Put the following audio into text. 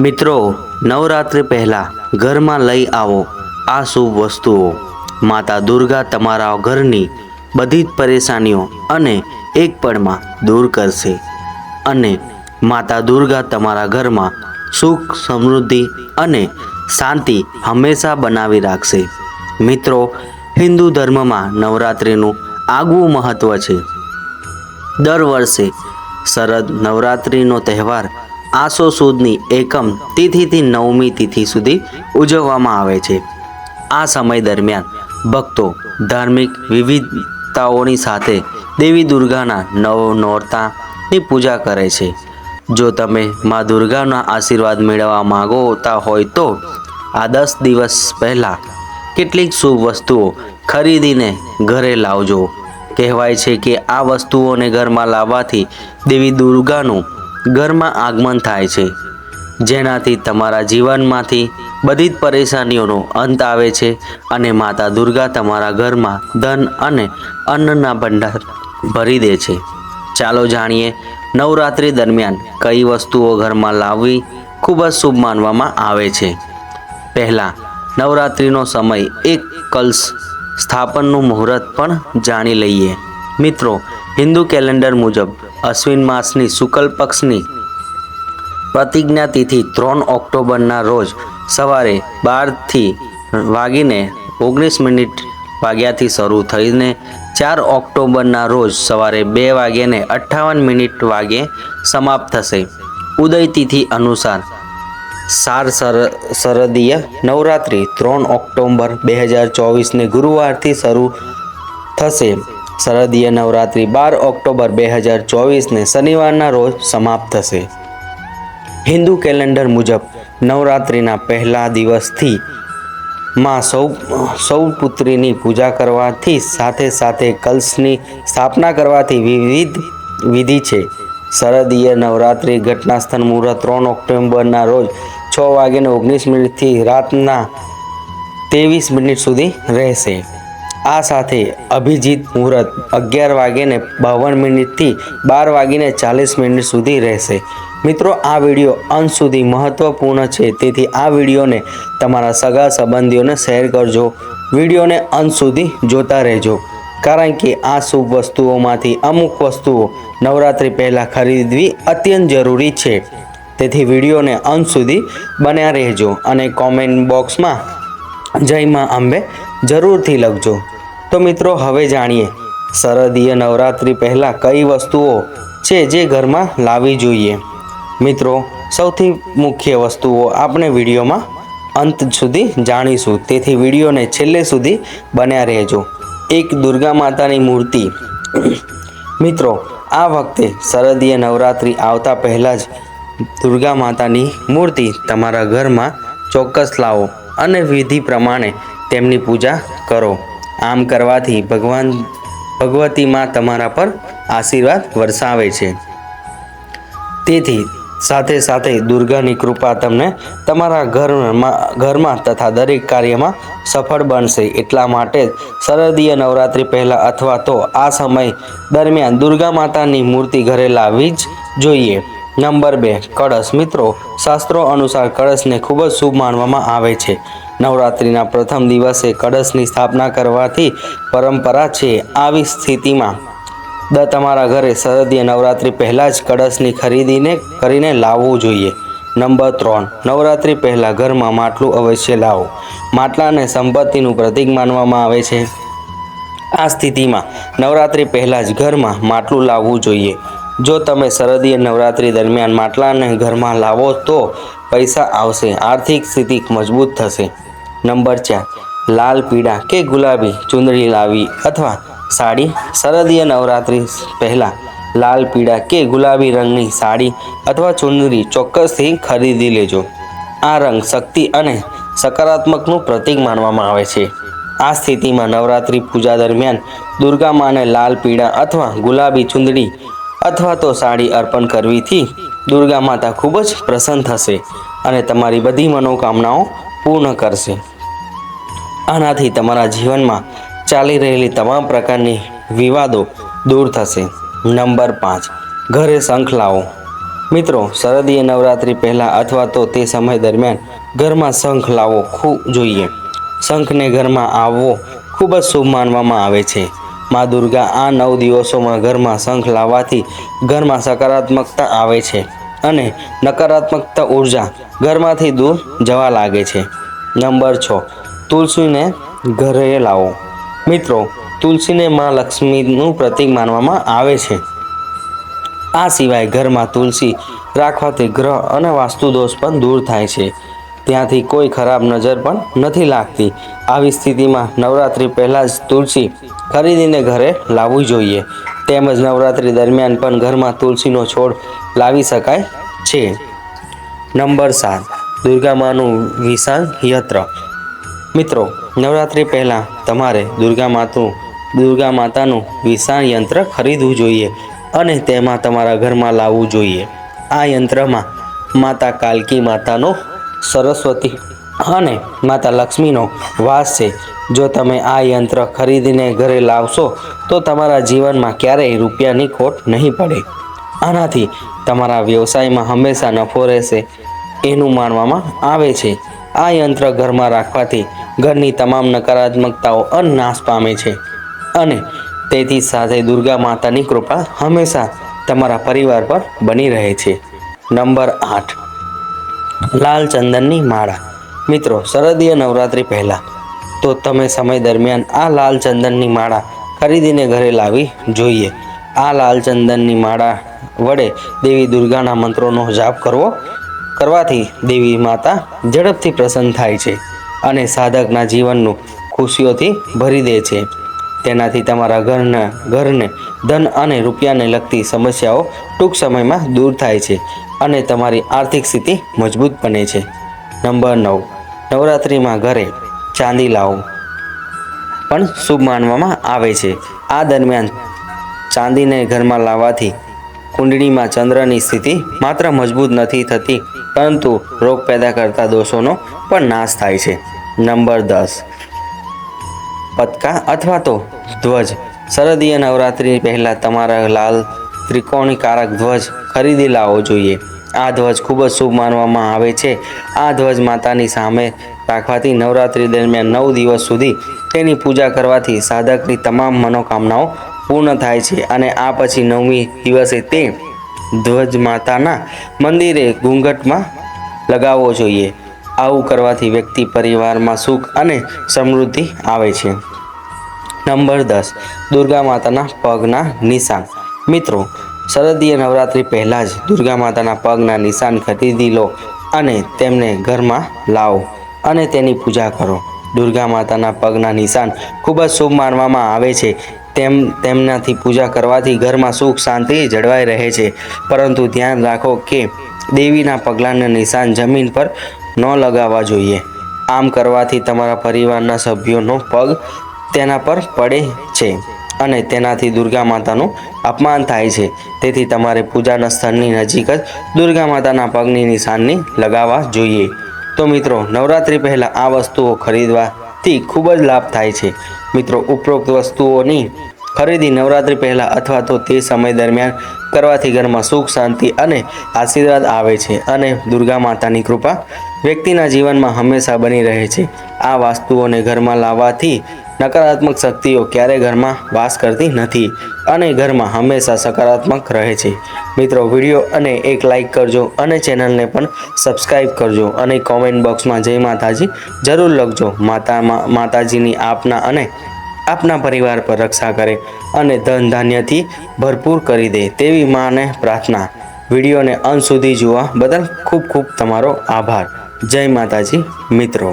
મિત્રો, નવરાત્રિ પહેલાં ઘરમાં લઈ આવો આ શુભ વસ્તુઓ. માતા દુર્ગા તમારા ઘરની બધી જ પરેશાનીઓ અને એક પળમાં દૂર કરશે. અને માતા દુર્ગા તમારા ઘરમાં સુખ, સમૃદ્ધિ અને શાંતિ હંમેશા બનાવી રાખશે. મિત્રો, હિન્દુ ધર્મમાં નવરાત્રિનું આગવું મહત્ત્વ છે. દર વર્ષે શરદ નવરાત્રિનો તહેવાર આસો સુદની એકમ તિથિથી નવમી તિથિ સુધી ઉજવવામાં આવે છે. આ સમય દરમિયાન ભક્તો ધાર્મિક વિવિધતાઓની સાથે દેવી દુર્ગાના નવ નોરતાની પૂજા કરે છે. જો તમે મા દુર્ગાના આશીર્વાદ મેળવવા માંગતા હોય તો આ દસ દિવસ પહેલાં કેટલીક શુભ વસ્તુઓ ખરીદીને ઘરે લાવજો. કહેવાય છે કે આ વસ્તુઓને ઘરમાં લાવવાથી દેવી દુર્ગાનું ઘરમાં આગમન થાય છે. જેનાથી તમારા જીવનમાંથી બધી જ પરેશાનીઓનો અંત આવે છે અને માતા દુર્ગા તમારા ઘરમાં ધન અને અન્નના ભંડાર ભરી દે છે. ચાલો જાણીએ નવરાત્રિ દરમિયાન કઈ વસ્તુઓ ઘરમાં લાવવી ખૂબ જ શુભ માનવામાં આવે છે. પહેલાં, નવરાત્રિનો સમય એક કલશ સ્થાપનનું મુહૂર્ત પણ જાણી લઈએ. મિત્રો, હિન્દુ કેલેન્ડર મુજબ અશ્વિન માસની શુક્લ પક્ષની પ્રતિજ્ઞા તિથિ ત્રણ ઓક્ટોબરના રોજ સવારે બારથી વાગીને ઓગણીસ મિનિટ વાગ્યાથી શરૂ થઈને ચાર ઓક્ટોબરના રોજ સવારે બે વાગ્યાને અઠ્ઠાવન મિનિટ વાગ્યે સમાપ્ત થશે. ઉદય તિથિ અનુસાર સાર સર, શરદીય નવરાત્રિ ત્રણ ઓક્ટોબર બે હજાર ચોવીસને ગુરુવારથી શરૂ થશે. શરદીય નવરાત્રિ બાર ઓક્ટોબર બે હજાર ચોવીસને શનિવારના રોજ સમાપ્ત થશે. હિન્દુ કેલેન્ડર મુજબ નવરાત્રિના પહેલા દિવસથી માં સૌ સૌ પુત્રીની પૂજા કરવાથી સાથે સાથે કલશની સ્થાપના કરવાથી વિવિધ વિધિ છે. શરદીય નવરાત્રિ ઘટનાસ્થળ મુહૂર્ત ત્રણ ઓક્ટોબરના રોજ છ વાગ્યાને ઓગણીસ મિનિટથી રાતના ત્રેવીસ મિનિટ સુધી રહેશે. આ સાથે અભિજીત મુહૂર્ત અગિયાર વાગ્યાને બાવન મિનિટથી બાર વાગીને ચાલીસ મિનિટ સુધી રહેશે. મિત્રો, આ વીડિયો અંત સુધી મહત્વપૂર્ણ છે, તેથી આ વિડીયોને તમારા સગા સંબંધીઓને શેર કરજો. વિડીયોને અંત સુધી જોતા રહેજો. કારણ કે આ શુભ વસ્તુઓમાંથી અમુક વસ્તુઓ નવરાત્રિ પહેલાં ખરીદવી અત્યંત જરૂરી છે. તેથી વિડીયોને અંત સુધી બન્યા રહેજો અને કોમેન્ટ બોક્સમાં જય માં અંબે જરૂરથી લખજો. તો મિત્રો, હવે જાણીએ. શરદીય નવરાત્રિ પહેલાં કઈ વસ્તુઓ છે જે ઘરમાં લાવવી જોઈએ? મિત્રો, સૌથી મુખ્ય વસ્તુઓ આપણે વિડીયોમાં અંત સુધી જાણીશું. તેથી વિડીયોને છેલ્લે સુધી બન્યા રહેજો. એક દુર્ગા માતાની મૂર્તિ. મિત્રો, આ વખતે શરદીય નવરાત્રિ આવતા પહેલાં જ દુર્ગા માતાની મૂર્તિ તમારા ઘરમાં ચોક્કસ લાવો અને વિધિ પ્રમાણે તેમની પૂજા કરો. આમ કરવાથી ભગવાન ભગવતી માં તમારા પર આશીર્વાદ વરસાવે છે. તેથી સાથે સાથે દુર્ગાની કૃપા તમને તમારા ઘરમાં ઘરમાં તથા દરેક કાર્યમાં સફળ બનશે. એટલા માટે શરદીય નવરાત્રિ પહેલાં અથવા તો આ સમય દરમિયાન દુર્ગા માતાની મૂર્તિ ઘરે લાવવી જ જોઈએ. નંબર બે, કળશ. મિત્રો, શાસ્ત્રો અનુસાર કળશને ખૂબ જ શુભ માનવામાં આવે છે. નવરાત્રિના પ્રથમ દિવસે કળશની સ્થાપના કરવાથી પરંપરા છે આવી સ્થિતિમાં. દ તમારા ઘરે શરદીય નવરાત્રિ પહેલાં જ કળશની ખરીદીને કરીને લાવવું જોઈએ. નંબર ત્રણ, નવરાત્રિ પહેલાં ઘરમાં માટલું અવશ્ય લાવો. માટલાને સંપત્તિનું પ્રતીક માનવામાં આવે છે. આ સ્થિતિમાં નવરાત્રિ પહેલાં જ ઘરમાં માટલું લાવવું જોઈએ. જો તમે શરદીય નવરાત્રિ દરમિયાન માટલાને ઘરમાં લાવો તો પૈસા આવશે. આર્થિક સ્થિતિ મજબૂત થશે. નંબર ચાર લાલ પીળા કે ગુલાબી ચુંદડી લાવી અથવા સાડી શરદીય નવરાત્રિ પહેલાં લાલ પીળા કે ગુલાબી રંગની સાડી અથવા ચુંદડી ચોક્કસથી ખરીદી લેજો. આ રંગ શક્તિ અને સકારાત્મકનું પ્રતીક માનવામાં આવે છે. આ સ્થિતિમાં નવરાત્રિ પૂજા દરમિયાન દુર્ગા માને લાલ પીળા અથવા ગુલાબી ચુંદડી અથવા તો સાડી અર્પણ કરવીથી દુર્ગા માતા ખૂબ જ પ્રસન્ન થશે અને તમારી બધી મનોકામનાઓ પૂર્ણ કરશે. આનાથી તમારા જીવનમાં ચાલી રહેલી તમામ પ્રકારની વિવાદો દૂર થશે. નંબર પાંચ, ઘરે શંખ લાવો. મિત્રો, શરદીય નવરાત્રિ પહેલાં અથવા તો તે સમય દરમિયાન ઘરમાં શંખ લાવવો ખૂબ જોઈએ. શંખને ઘરમાં આવવો ખૂબ જ શુભ માનવામાં આવે છે. મા દુર્ગા આ નવ દિવસોમાં ઘરમાં શંખ લાવવાથી ઘરમાં સકારાત્મકતા આવે છે. અને નકારાત્મકતા ઊર્જા ઘરમાંથી દૂર જવા લાગે છે. નંબર છ, તુલસીને ઘરે લાવો. મિત્રો, તુલસીને માં લક્ષ્મીનું પ્રતીક માનવામાં આવે છે. આ સિવાય ઘરમાં તુલસી રાખવાથી ગ્રહ અને વાસ્તુ દોષ પણ દૂર થાય છે. ત્યાંથી કોઈ ખરાબ નજર પણ નથી લાગતી. આવી સ્થિતિમાં નવરાત્રિ પહેલાં જ તુલસી ખરીદીને ઘરે લાવવી જોઈએ. તેમજ નવરાત્રિ દરમિયાન પણ ઘરમાં તુલસીનો છોડ લાવી શકાય છે. નંબર સાત, દુર્ગા માનું વિશાળ યંત્ર. મિત્રો, નવરાત્રિ પહેલાં તમારે દુર્ગા માતું, દુર્ગા માતાનું વિશાળ યંત્ર ખરીદવું જોઈએ અને તેમાં તમારા ઘરમાં લાવવું જોઈએ. આ યંત્રમાં માતા કાલકી માતાનો સરસ્વતી અને માતા લક્ષ્મીનો વાસ છે. જો તમે આ યંત્ર ખરીદીને ઘરે લાવશો, તો તમારા જીવનમાં ક્યારેય રૂપિયાની ખોટ નહીં પડે. આનાથી તમારા વ્યવસાયમાં હંમેશા નફો રહેશે. એનું માનવામાં આવે છે. આ યંત્ર ઘરમાં રાખવાથી ઘરની તમામ નકારાત્મકતાઓ અનાશ પામે છે. અને તેથી સાથે દુર્ગા માતાની કૃપા હંમેશા તમારા પરિવાર પર બની રહે છે. નંબર આઠ. લાલ ચંદનની માળા. મિત્રો, શરદીય નવરાત્રિ પહેલાં. તો તમે સમય દરમિયાન આ લાલ ચંદનની માળા ખરીદીને ઘરે લાવી જોઈએ. આ લાલ ચંદનની માળા વડે દેવી દુર્ગાના મંત્રોનો જાપ કરવો કરવાથી દેવી માતા ઝડપથી પ્રસન્ન થાય છે અને સાધકના જીવનનું ખુશીઓથી ભરી દે છે. તેનાથી તમારા ઘરના ઘરને ધન અને રૂપિયાને લગતી સમસ્યાઓ ટૂંક સમયમાં દૂર થાય છે અને તમારી આર્થિક સ્થિતિ મજબૂત બને છે. નંબર નવ, નવરાત્રિમાં ઘરે ચાંદી લાવો. પણ શુભ માનવામાં આવે છે. આ દરમિયાન ચાંદીને ઘરમાં લાવવાથી કુંડળીમાં ચંદ્રની સ્થિતિ માત્ર મજબૂત નથી થતી, પરંતુ રોગ પેદા કરતા દોષોનો પણ નાશ થાય છે. નંબર દસ. પતકા અથવા તો ધ્વજ. શરદીય નવરાત્રિ પહેલાં તમારા લાલ ત્રિકોણીકારક ધ્વજ ખરીદી લાવવો જોઈએ. આ ધ્વજ ખૂબ જ શુભ માનવામાં આવે છે. આ ધ્વજ માતાની સામે રાખવાથી નવરાત્રિ દરમિયાન નવ દિવસ સુધી તેની પૂજા કરવાથી સાધકની તમામ મનોકામનાઓ પૂર્ણ થાય છે અને આ પછી નવમી દિવસે તે ધ્વજ માતાના મંદિરે ઘૂંઘટમાં લગાવવો જોઈએ. આવું કરવાથી વ્યક્તિ પરિવારમાં સુખ અને સમૃદ્ધિ આવે છે. નંબર દસ, દુર્ગા માતાના પગના નિશાન. મિત્રો, શરદીય નવરાત્રિ પહેલાં જ દુર્ગા માતાના પગના નિશાન ખરીદી લો અને તેમને ઘરમાં લાવો અને તેની પૂજા કરો. દુર્ગા માતાના પગના નિશાન ખૂબ જ શુભ માનવામાં આવે છે. તેમ તેમનાથી પૂજા કરવાથી ઘરમાં સુખ શાંતિ જળવાઈ રહે છે. પરંતુ ધ્યાન રાખો કે દેવીના પગલાંના નિશાન જમીન પર ન લગાવવા જોઈએ. આમ કરવાથી તમારા પરિવારના સભ્યોનો પગ તેના પર પડે છે અને તેનાથી દુર્ગા માતાનું અપમાન થાય છે. તેથી તમારે પૂજાના સ્થળની નજીક જ દુર્ગા માતાના પગની નિશાનની લગાવવા જોઈએ. તો મિત્રો, નવરાત્રિ પહેલાં આ વસ્તુઓ ખરીદવાથી ખૂબ જ લાભ થાય છે. મિત્રો, ઉપરોક્ત વસ્તુઓની ખરીદી નવરાત્રિ પહેલાં અથવા તો તે સમય દરમિયાન કરવાથી ઘરમાં સુખ, શાંતિ અને આશીર્વાદ આવે છે અને દુર્ગા માતાની કૃપા વ્યક્તિના જીવનમાં હંમેશા બની રહે છે. આ વાસ્તુઓને ઘરમાં લાવવાથી નકારાત્મક શક્તિઓ ક્યારેય ઘરમાં વાસ કરતી નથી અને ઘરમાં હંમેશા સકારાત્મક રહે છે. મિત્રો, વીડિયો અને એક લાઈક કરજો અને ચેનલને પણ સબસ્ક્રાઈબ કરજો અને કોમેન્ટ બોક્સમાં જય માતાજી જરૂર લખજો. માતા માતાજીની આપના અને આપના પરિવાર પર રક્ષા કરે અને ધન ધાન્યથી ભરપૂર કરી દે તેવી માને પ્રાર્થના. વિડીયોને અંત સુધી જોવા બદલ ખૂબ ખૂબ તમારો આભાર. જય માતાજી મિત્રો.